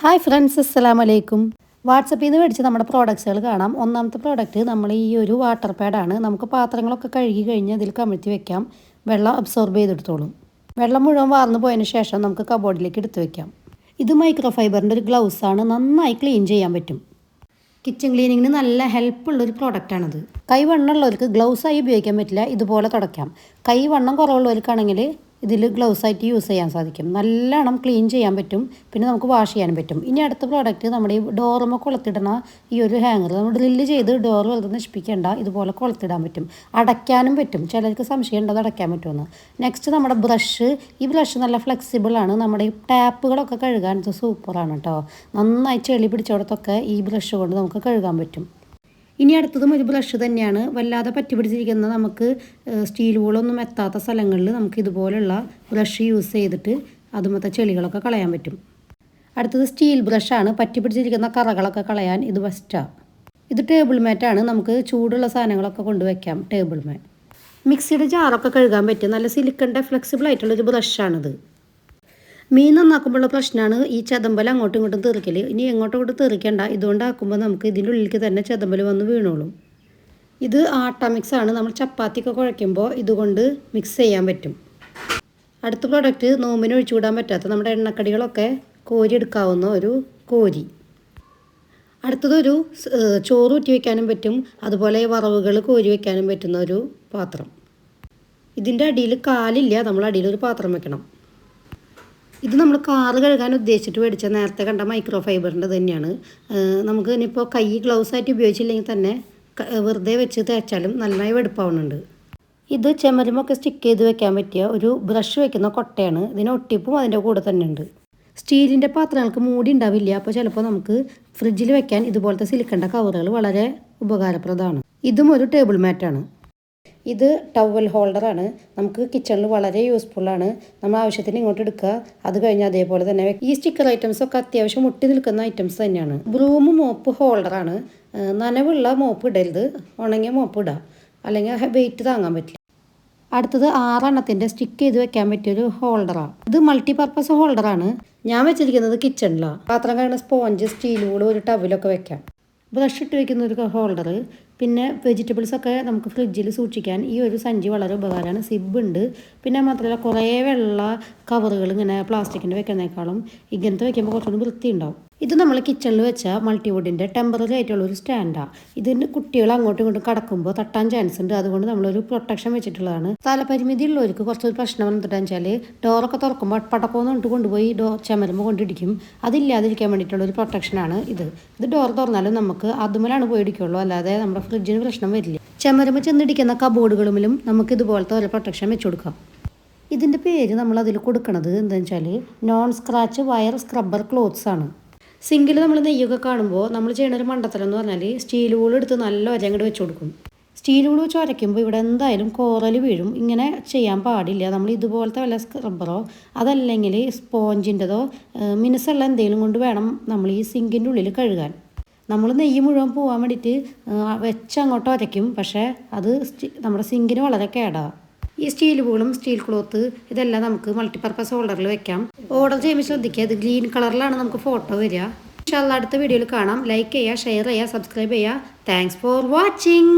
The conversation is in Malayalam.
ഹായ് ഫ്രണ്ട്സ് അസ്സലാം വലൈക്കും വാട്സപ്പിൽ നിന്ന് മേടിച്ച് നമ്മുടെ പ്രോഡക്റ്റ്സുകൾ കാണാം. ഒന്നാമത്തെ പ്രോഡക്റ്റ് നമ്മൾ ഈ ഒരു വാട്ടർ പാഡാണ് നമുക്ക് പാത്രങ്ങളൊക്കെ കഴുകി കഴിഞ്ഞ് അതിൽ കമിഴ്ത്തി വെക്കാം. വെള്ളം അബ്സോർബ് ചെയ്തെടുത്തോളും. വെള്ളം മുഴുവൻ വാർന്നു പോയതിന് ശേഷം നമുക്ക് കബോർഡിലേക്ക് എടുത്തു വെക്കാം. ഇത് മൈക്രോ ഫൈബറിന്റെ ഒരു ഗ്ലൗസ് ആണ്. നന്നായി ക്ലീൻ ചെയ്യാൻ പറ്റും. കിച്ചൺ ക്ലീനിങ്ങിന് നല്ല ഹെൽപ്പുള്ളൊരു പ്രോഡക്റ്റാണിത് കൈവണ്ണമുള്ളവർക്ക് ഗ്ലൗസ് ഗ്ലൗസായി ഉപയോഗിക്കാൻ പറ്റില്ല. ഇതുപോലെ തുടയ്ക്കാം. കൈവണ്ണം കുറവുള്ളവർക്കാണെങ്കിൽ ഇതിൽ ഗ്ലൗസ് ആയിട്ട് യൂസ് ചെയ്യാൻ സാധിക്കും. നല്ലോണം ക്ലീൻ ചെയ്യാൻ പറ്റും. പിന്നെ നമുക്ക് വാഷ് ചെയ്യാനും പറ്റും. ഇനി അടുത്ത പ്രോഡക്റ്റ് നമ്മുടെ ഈ ഡോറുമ്പോൾ കൊളുത്തിടണ ഈ ഒരു ഹാങ്ങർ നമ്മൾ ഡ്രില്ല് ചെയ്ത് ഡോർ വെറുതെ നശിപ്പിക്കേണ്ട ഇതുപോലെ കൊളുത്തിടാൻ പറ്റും. അടയ്ക്കാനും പറ്റും. ചിലർക്ക് സംശയം ഉണ്ടത് അടയ്ക്കാൻ പറ്റുമെന്ന്. നെക്സ്റ്റ് നമ്മുടെ ബ്രഷ് ഈ ബ്രഷ് നല്ല ഫ്ലെക്സിബിൾ ആണ്. നമ്മുടെ ഈ ടാപ്പുകളൊക്കെ കഴുകാൻ സൂപ്പറാണ് കേട്ടോ നന്നായി ചെളി പിടിച്ചിടത്തൊക്കെ ഈ ബ്രഷ് കൊണ്ട് നമുക്ക് കഴുകാൻ പറ്റും. ഇനി അടുത്തതും ഒരു ബ്രഷ് തന്നെയാണ്. വല്ലാതെ പറ്റിപ്പിടിച്ചിരിക്കുന്ന നമുക്ക് സ്റ്റീൽ വൂളൊന്നും എത്താത്ത സ്ഥലങ്ങളിൽ നമുക്ക് ഇതുപോലുള്ള ബ്രഷ് യൂസ് ചെയ്തിട്ട് അതുമത്തെ ചെളികളൊക്കെ കളയാൻ പറ്റും. അടുത്തത് സ്റ്റീൽ ബ്രഷാണ് പറ്റി പിടിച്ചിരിക്കുന്ന കറകളൊക്കെ കളയാൻ ഇത് ബെസ്റ്റാണ് ഇത് ടേബിൾ മാറ്റാണ് നമുക്ക് ചൂടുള്ള സാധനങ്ങളൊക്കെ കൊണ്ടുവയ്ക്കാം ടേബിൾ മാറ്റ്. മിക്സിയുടെ ജാറൊക്കെ കഴുകാൻ പറ്റും. നല്ല സിലിക്കന്റെ ഫ്ലെക്സിബിൾ ആയിട്ടുള്ളൊരു ബ്രഷാണിത് മീൻ നന്നാക്കുമ്പോഴുള്ള പ്രശ്നമാണ് ഈ ചതമ്പല അങ്ങോട്ടും ഇങ്ങോട്ടും തെറിക്കൽ ഇനി എങ്ങോട്ടും ഇങ്ങോട്ടും തെറിക്കണ്ട. ഇതുകൊണ്ടാക്കുമ്പോൾ നമുക്ക് ഇതിന്റെ ഉള്ളിലേക്ക് തന്നെ ചതമ്പൽ വന്ന് വീണോളും. ഇത് ആട്ട മിക്സാണ് നമ്മൾ ചപ്പാത്തിയൊക്കെ കുഴയ്ക്കുമ്പോൾ ഇതുകൊണ്ട് മിക്സ് ചെയ്യാൻ പറ്റും. അടുത്ത പ്രോഡക്റ്റ് നോമ്പിന് ഒഴിച്ചുകൂടാൻ പറ്റാത്ത നമ്മുടെ എണ്ണക്കടികളൊക്കെ കോരി എടുക്കാവുന്ന ഒരു കോരി. അടുത്തതൊരു ചോറ് ഊറ്റി വയ്ക്കാനും പറ്റും. അതുപോലെ വറവുകൾ കോരി വയ്ക്കാനും പറ്റുന്ന ഒരു പാത്രം. ഇതിന്റെ അടിയിൽ കാലില്ല. നമ്മൾ അടിയിൽ ഒരു പാത്രം വെക്കണം. ഇത് നമ്മൾ കാറ് കഴുകാൻ ഉദ്ദേശിച്ചിട്ട് മേടിച്ച നേരത്തെ കണ്ട മൈക്രോ ഫൈബറിന്റെ തന്നെയാണ് നമുക്ക് ഇനിയിപ്പോൾ കൈ ഗ്ലൗസ് ആയിട്ട് ഉപയോഗിച്ചില്ലെങ്കിൽ തന്നെ വെറുതെ വെച്ച് തേച്ചാലും നന്നായി വെടുപ്പാവുന്നുണ്ട്. ഇത് ചെമരുമൊക്കെ സ്റ്റിക്ക് ചെയ്ത് വെക്കാൻ പറ്റിയ ഒരു ബ്രഷ് വെക്കുന്ന കൊട്ടയാണ്. ഇതിന് ഒട്ടിപ്പും അതിന്റെ കൂടെ തന്നെ ഉണ്ട് സ്റ്റീലിന്റെ പാത്രങ്ങൾക്ക് മൂടി ഉണ്ടാവില്ല. അപ്പോൾ ചിലപ്പോൾ നമുക്ക് ഫ്രിഡ്ജിൽ വെക്കാൻ ഇതുപോലത്തെ സിലിക്കണ്ട കവറുകൾ വളരെ ഉപകാരപ്രദമാണ്. ഇതും ഒരു ടേബിൾ മാറ്റാണ് ഇത് ടവൽ ഹോൾഡറാണ് നമുക്ക് കിച്ചണിൽ വളരെ യൂസ്ഫുള്ളാണ് നമ്മൾ ആവശ്യത്തിന് ഇങ്ങോട്ട് എടുക്കുക. അത് കഴിഞ്ഞ് അതേപോലെ തന്നെ ഈ സ്റ്റിക്കർ ഐറ്റംസ് ഒക്കെ അത്യാവശ്യം മുട്ടി നിൽക്കുന്ന ഐറ്റംസ് തന്നെയാണ്. ബ്രൂം മോപ്പ് ഹോൾഡറാണ് നനവുള്ള മോപ്പ് ഇടരുത്. ഉണങ്ങിയ മോപ്പ് ഇടാം. അല്ലെങ്കിൽ വെയിറ്റ് താങ്ങാൻ പറ്റില്ല. അടുത്തത് ആറെണ്ണത്തിന്റെ സ്റ്റിക്ക് ചെയ്ത് വെക്കാൻ പറ്റിയൊരു ഹോൾഡറാണ് ഇത് മൾട്ടി പർപ്പസ് ഹോൾഡറാണ് ഞാൻ വെച്ചിരിക്കുന്നത് കിച്ചണിലാണ് പാത്രം കഴിയുന്ന സ്പോഞ്ച് സ്റ്റീൽ വൂൾ ഒരു ടവിലൊക്കെ വെക്കാം. ബ്രഷ് ഇട്ട് വെക്കുന്ന ഒരു ഹോൾഡർ പിന്നെ വെജിറ്റബിൾസ് ഒക്കെ നമുക്ക് ഫ്രിഡ്ജിൽ സൂക്ഷിക്കാൻ ഈ ഒരു സഞ്ചി വളരെ ഉപകാരമാണ്. സിബ് ഉണ്ട്. പിന്നെ മാത്രമല്ല കുറേ വെള്ള കവറുകൾ ഇങ്ങനെ പ്ലാസ്റ്റിക്കിന്റെ വെക്കുന്നേക്കാളും ഇങ്ങനത്തെ വെക്കുമ്പോൾ കുറച്ചുകൂടി വൃത്തി ഉണ്ടാവും ഇത് നമ്മൾ കിച്ചണിൽ വെച്ച മൾട്ടിവുഡിന്റെ ടെമ്പററി ആയിട്ടുള്ള ഒരു സ്റ്റാൻഡാണ് ഇതിന് കുട്ടികൾ അങ്ങോട്ടും ഇങ്ങോട്ടും കടക്കുമ്പോൾ തട്ടാൻ ചാൻസ് ഉണ്ട്. അതുകൊണ്ട് നമ്മളൊരു പ്രൊട്ടക്ഷൻ വെച്ചിട്ടുള്ളതാണ്. സ്ഥലപരിമിതി ഉള്ളവർക്ക് കുറച്ചൊരു പ്രശ്നം വന്നിട്ടാന്ന് വെച്ചാൽ ഡോറൊക്കെ തുറക്കുമ്പോൾ പടക്കം കൊണ്ട് കൊണ്ടുപോയി ഡോ ചമരുമ്പോൾ കൊണ്ടിടിക്കും. അതില്ലാതിരിക്കാൻ വേണ്ടിയിട്ടുള്ള ഒരു പ്രൊട്ടക്ഷനാണ് ഇത്. ഇത് ഡോർ തുറന്നാലും നമുക്ക് അതുമലാണ് പോയി ഇടിക്കുള്ളൂ. അല്ലാതെ നമ്മുടെ ഫ്രിഡ്ജിന് പ്രശ്നം വരില്ല. ചമരുമ്പോൾ ചെന്നിടിക്കുന്ന കബോർഡുകളിലും നമുക്ക് ഇതുപോലത്തെ ഒരു പ്രൊട്ടക്ഷൻ വെച്ച് കൊടുക്കാം. ഇതിന്റെ പേര് നമ്മൾ അതിൽ കൊടുക്കുന്നത് എന്താണെന്ന് വെച്ചാൽ non scratch wire scrubber cloths ആണ്. സിങ്കിൽ നമ്മൾ നെയ്യൊക്കെ കാണുമ്പോൾ നമ്മൾ ചെയ്യുന്ന ഒരു മണ്ടത്തരം എന്ന് പറഞ്ഞാൽ സ്റ്റീൽ വൂൾ എടുത്ത് നല്ല ഒരങ്ങോട്ട് വെച്ച് കൊടുക്കും. സ്റ്റീൽ വൂൾ വെച്ച് ഉരയ്ക്കുമ്പോൾ ഇവിടെ എന്തായാലും കോറൽ വീഴും. ഇങ്ങനെ ചെയ്യാൻ പാടില്ല. നമ്മൾ ഇതുപോലത്തെ വല്ല സ്ക്രബറോ അതല്ലെങ്കിൽ സ്പോഞ്ചിന്റെതോ മിനുസുള്ള എന്തെങ്കിലും കൊണ്ട് വേണം നമ്മൾ ഈ സിങ്കിന്റെ ഉള്ളിൽ കഴുകാൻ. നമ്മൾ നെയ്യ് മുഴുവൻ പോകാൻ വേണ്ടിയിട്ട് വെച്ച് അങ്ങോട്ട് ഉരയ്ക്കും പക്ഷേ അത് നമ്മുടെ സിങ്കിന് വളരെ കേടാണ് ഈ സ്റ്റീൽ ബോളും സ്റ്റീൽ ക്ലോത്ത് ഇതെല്ലാം നമുക്ക് മൾട്ടിപർപ്പസ് ഹോൾഡറിൽ വെക്കാം. ഓർഡർ ചെയ്യുമ്പോൾ ശ്രദ്ധിക്കുക ഇത് ഗ്രീൻ കളറിലാണ് നമുക്ക് ഫോട്ടോ വരിക. ഇൻഷാല്ല അടുത്ത വീഡിയോയിൽ കാണാം. ലൈക്ക് ചെയ്യുക ഷെയർ ചെയ്യുക സബ്സ്ക്രൈബ് ചെയ്യുക. Thanks for watching